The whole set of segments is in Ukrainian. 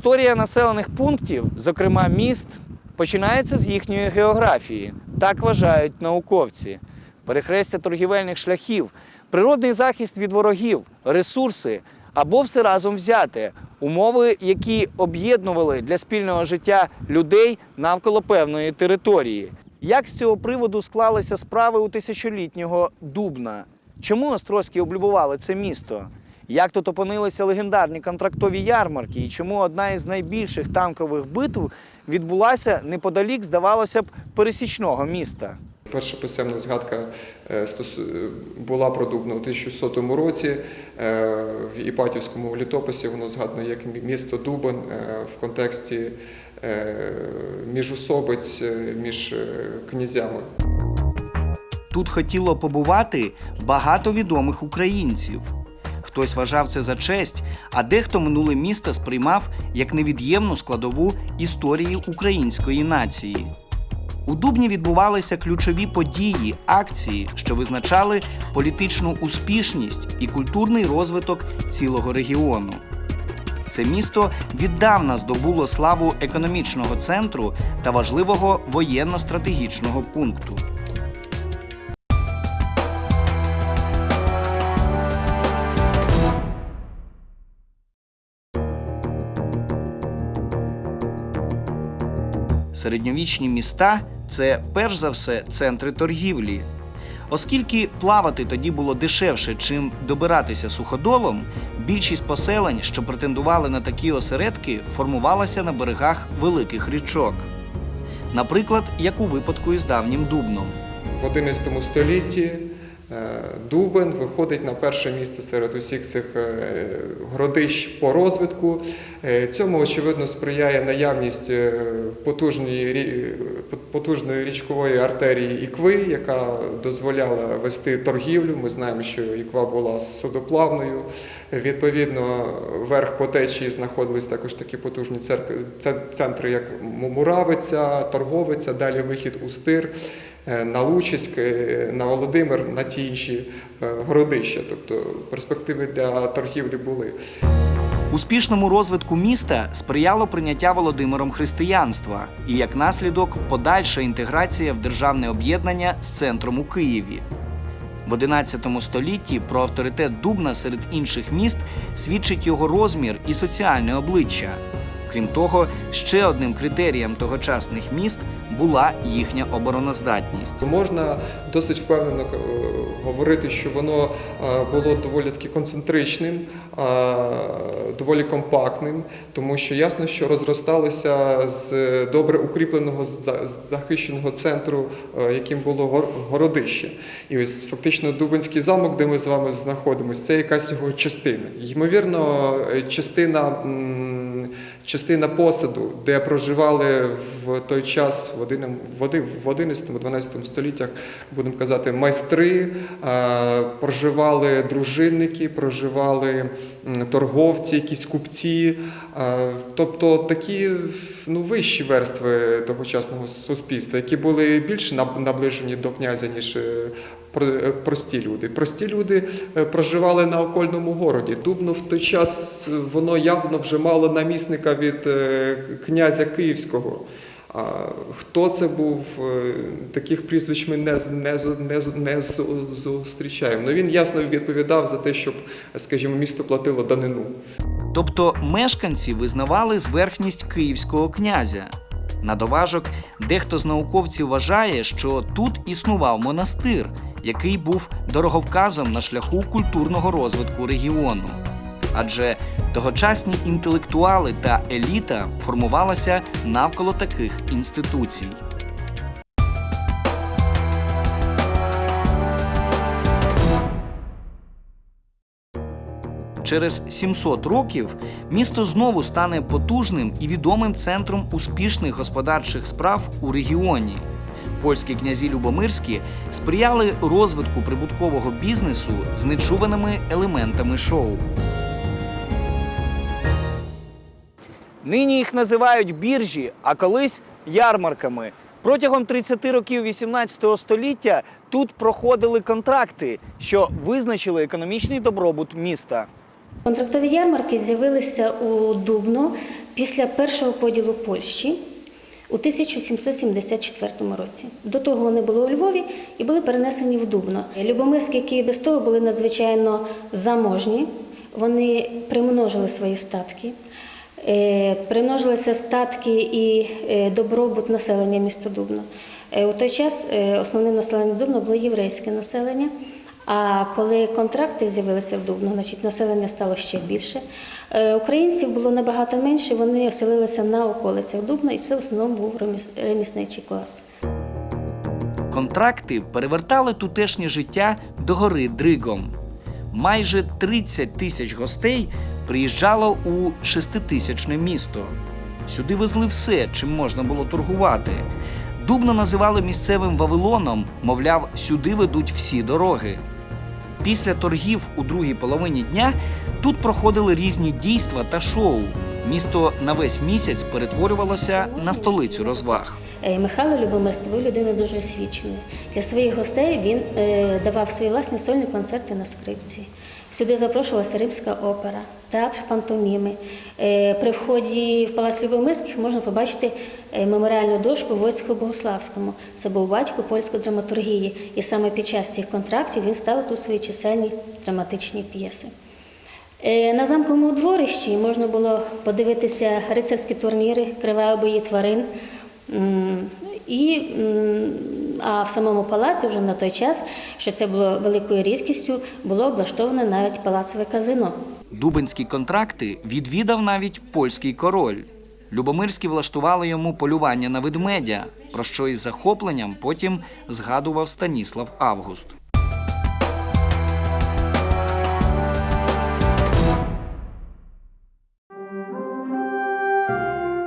Історія населених пунктів, зокрема міст, починається з їхньої географії. Так вважають науковці. Перехрестя торгівельних шляхів, природний захист від ворогів, ресурси або все разом взяте, умови, які об'єднували для спільного життя людей навколо певної території. Як з цього приводу склалися справи у тисячолітнього Дубна? Чому Острозькі облюбували це місто? Як тут опинилися легендарні контрактові ярмарки, і чому одна із найбільших танкових битв відбулася неподалік, здавалося б, пересічного міста? Перша писемна згадка е, е, була про Дубно у 1100 році. Е, В Іпатівському літописі воно згадано як місто Дубен е, в контексті міжусобиць між князями. Тут хотіло побувати багато відомих українців. Хтось вважав це за честь, а дехто минуле місто сприймав як невід'ємну складову історії української нації. У Дубні відбувалися ключові події, акції, що визначали політичну успішність і культурний розвиток цілого регіону. Це місто віддавна здобуло славу економічного центру та важливого воєнно-стратегічного пункту. Середньовічні міста це перш за все центри торгівлі. Оскільки плавати тоді було дешевше, чим добиратися суходолом, більшість поселень, що претендували на такі осередки, формувалася на берегах великих річок. Наприклад, як у випадку із давнім Дубном. В 11 столітті Дубен виходить на перше місце серед усіх цих е, городищ по розвитку. Е, Цьому, очевидно, сприяє наявність е, потужної, потужної річкової артерії Ікви, яка дозволяла вести торгівлю. Ми знаємо, що Іква була судоплавною. Відповідно, верх по течії знаходились також такі потужні центри, як Муравиця, Торговиця, далі вихід у Стир. Е, На Лучиськ, е, на Володимир, на ті інші е, городища. Тобто перспективи для торгівлі були. Успішному розвитку міста сприяло прийняття Володимиром християнства і як наслідок подальша інтеграція в державне об'єднання з центром у Києві. В XI столітті про авторитет Дубна серед інших міст свідчить його розмір і соціальне обличчя. Крім того, ще одним критерієм тогочасних міст була їхня обороноздатність. Можна досить впевнено е, говорити, що воно е, було доволі таки концентричним, е, доволі компактним, тому що ясно, що розросталося з добре укріпленого захищеного центру, яким було гор- городище. І ось фактично Дубинський замок, де ми з вами знаходимося, це якась його частина. Ймовірно, частина. Частина посаду, де проживали в той час в 11-12 століттях, будемо казати, майстри, е, проживали дружинники, проживали торговці, якісь купці, е, тобто такі ну, вищі верстви тогочасного суспільства, які були більше наближені до князя, ніж е, прості люди. Прості люди е, проживали на окольному городі. Дубно в той час е, воно явно вже мало намісника від е, князя Київського. А хто це був, е, таких прізвищ ми не, не, не, не зустрічаємо. Ну він ясно відповідав за те, щоб, скажімо, місто платило данину. Тобто мешканці визнавали зверхність київського князя. На доважок, дехто з науковців вважає, що тут існував монастир, який був дороговказом на шляху культурного розвитку регіону. Адже тогочасні інтелектуали та еліта формувалася навколо таких інституцій. Через 700 років місто знову стане потужним і відомим центром успішних господарчих справ у регіоні. Польські князі Любомирські сприяли розвитку прибуткового бізнесу з нечуваними елементами шоу. Нині їх називають біржі, а колись ярмарками. Протягом 30 років 18 століття тут проходили контракти, що визначили економічний добробут міста. Контрактові ярмарки з'явилися у Дубно після першого поділу Польщі у 1774 році. До того вони були у Львові і були перенесені в Дубно. Любомирські, які без того були надзвичайно заможні, вони примножили свої статки. Е, Примножилися статки і е, добробут населення міста Дубно. Е, У той час основним населенням Дубно було єврейське населення. А коли контракти з'явилися в Дубно, значить населення стало ще більше. Е, Українців було набагато менше, вони оселилися на околицях Дубна, і це в основному був ремісничий клас. Контракти перевертали тутешнє життя до гори Дригом. Майже 30 тисяч гостей приїжджало у шеститисячне місто. Сюди везли все, чим можна було торгувати. Дубно називали місцевим Вавилоном, мовляв, сюди ведуть всі дороги. Після торгів у другій половині дня тут проходили різні дійства та шоу. Місто на весь місяць перетворювалося на столицю розваг. Е, Михайло Любомирський був людиною дуже освіченою. Для своїх гостей він е, давав свої власні сольні концерти на скрипці. Сюди запрошувалася римська опера, театр пантоміми. Е, При вході в Палац Любомирських можна побачити е, меморіальну дошку Войцеху Богославському. Це був батько польської драматургії. І саме під час цих контрактів він ставив тут свої чисельні драматичні п'єси. Е, На замковому дворищі можна було подивитися рицарські турніри, криваві бої тварин. І, а в самому палаці вже на той час, що це було великою рідкістю, було облаштоване навіть палацове казино. Дубинські контракти відвідав навіть польський король. Любомирські влаштували йому полювання на ведмедя, про що із захопленням потім згадував Станіслав Август.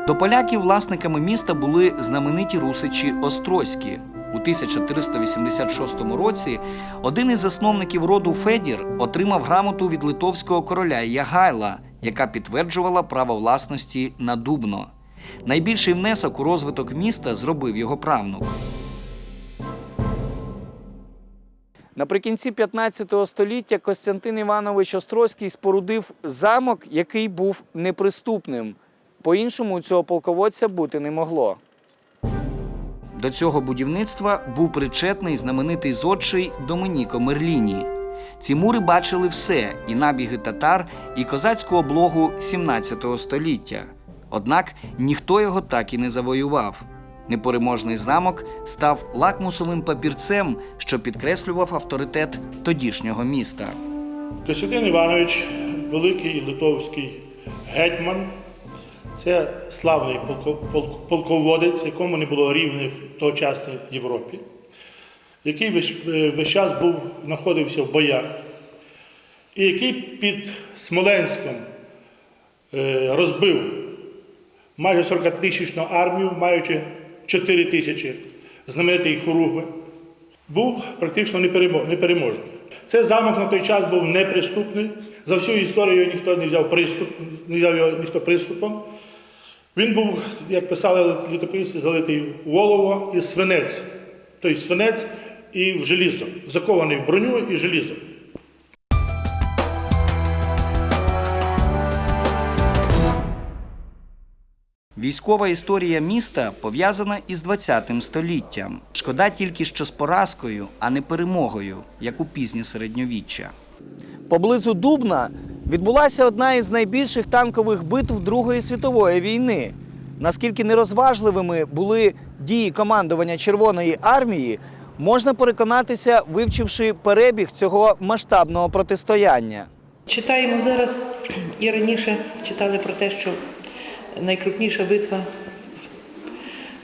До поляків власниками міста були знамениті русичі Острозькі. У 1386 році один із засновників роду Федір отримав грамоту від литовського короля Ягайла, яка підтверджувала право власності на Дубно. Найбільший внесок у розвиток міста зробив його правнук. Наприкінці 15 століття Костянтин Іванович Острозький спорудив замок, який був неприступним. По-іншому цього полководця бути не могло. До цього будівництва був причетний знаменитий зодчий Доменіко Мерліні. Ці мури бачили все і набіги татар, і козацьку облогу 17 століття. Однак ніхто його так і не завоював. Непереможний замок став лакмусовим папірцем, що підкреслював авторитет тодішнього міста. Костянтин Іванович, великий литовський гетьман, це славний полководець, якому не було рівних в тогочасній Європі, який весь, е, час був, знаходився в боях, і який під Смоленськом е, розбив майже 40 тисячну армію, маючи 4 тисячі знаменитий Хоругви, був практично непереможний. Цей замок на той час був неприступний. За всю історію ніхто не взяв приступ, не взяв його ніхто приступом. Він був, як писали літописці, залитий в олово і свинець. Тобто свинець і в желізо, закований в броню і желізо. Військова історія міста пов'язана із 20 століттям. Шкода тільки що з поразкою, а не перемогою, як у пізнє середньовіччя. Поблизу Дубна відбулася одна із найбільших танкових битв Другої світової війни. Наскільки нерозважливими були дії командування Червоної армії, можна переконатися, вивчивши перебіг цього масштабного протистояння. Читаємо зараз і раніше читали про те, що найкрупніша битва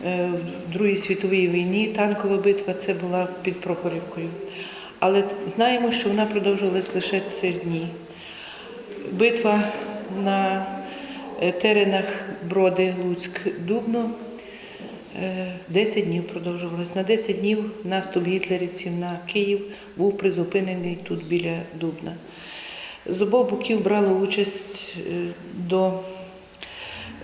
е, в Другій світовій війні, танкова битва, це була під Прохорівкою але знаємо, що вона продовжувалась лише три дні. Битва на е, теренах Броди Луцьк-Дубно 10 е, днів продовжувалась. На 10 днів наступ гітлерівців на Київ був призупинений тут біля Дубна. З обох боків брало участь е, до,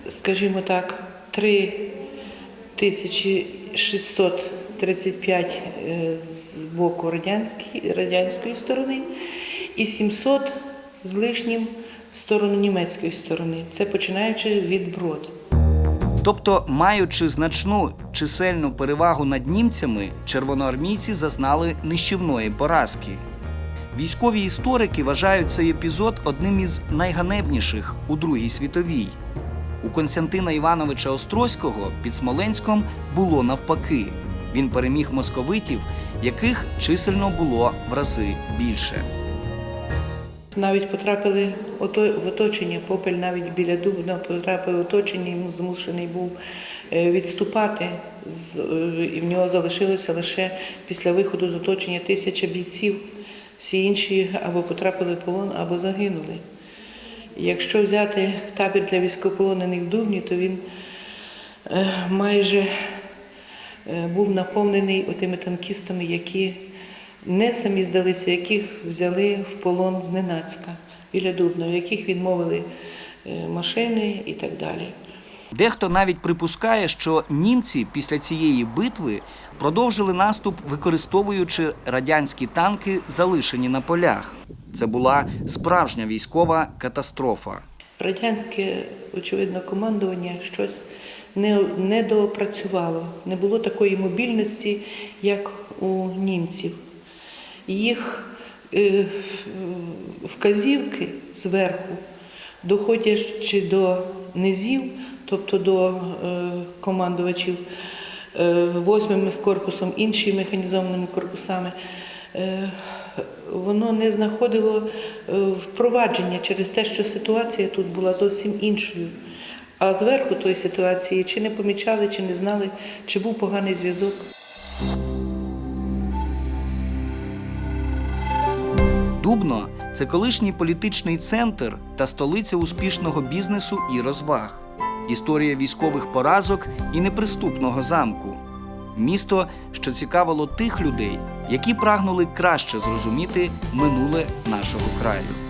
скажімо так, 3600 35 е, з боку радянської сторони і 700 з лишнім в сторону німецької сторони. Це починаючи від брод. Тобто, маючи значну чисельну перевагу над німцями, червоноармійці зазнали нищівної поразки. Військові історики вважають цей епізод одним із найганебніших у Другій світовій. У Константина Івановича Острозького під Смоленськом було навпаки. Він переміг московитів, яких чисельно було в рази більше. Навіть потрапили в оточення, попель навіть біля Дубна потрапив в оточення, йому змушений був е, відступати. Е, І в нього залишилося лише після виходу з оточення тисяча бійців. Всі інші або потрапили в полон, або загинули. Якщо взяти табір для військовополонених в Дубні, то він е, майже був наповнений отими танкістами, які не самі здалися, яких взяли в полон зненацька біля Дубна, яких відмовили е, машини і так далі. Дехто навіть припускає, що німці після цієї битви продовжили наступ, використовуючи радянські танки, залишені на полях. Це була справжня військова катастрофа. Радянське, очевидно, командування щось не, не допрацювало. Не було такої мобільності, як у німців. Їх е, вказівки зверху, доходячи до низів, тобто до е, командувачів е, восьмим корпусом, іншими механізованими корпусами, е, воно не знаходило е, впровадження через те, що ситуація тут була зовсім іншою. А зверху тої ситуації чи не помічали, чи не знали, чи був поганий зв'язок. Дубно це колишній політичний центр та столиця успішного бізнесу і розваг, історія військових поразок і неприступного замку. Місто, що цікавило тих людей, які прагнули краще зрозуміти минуле нашого краю.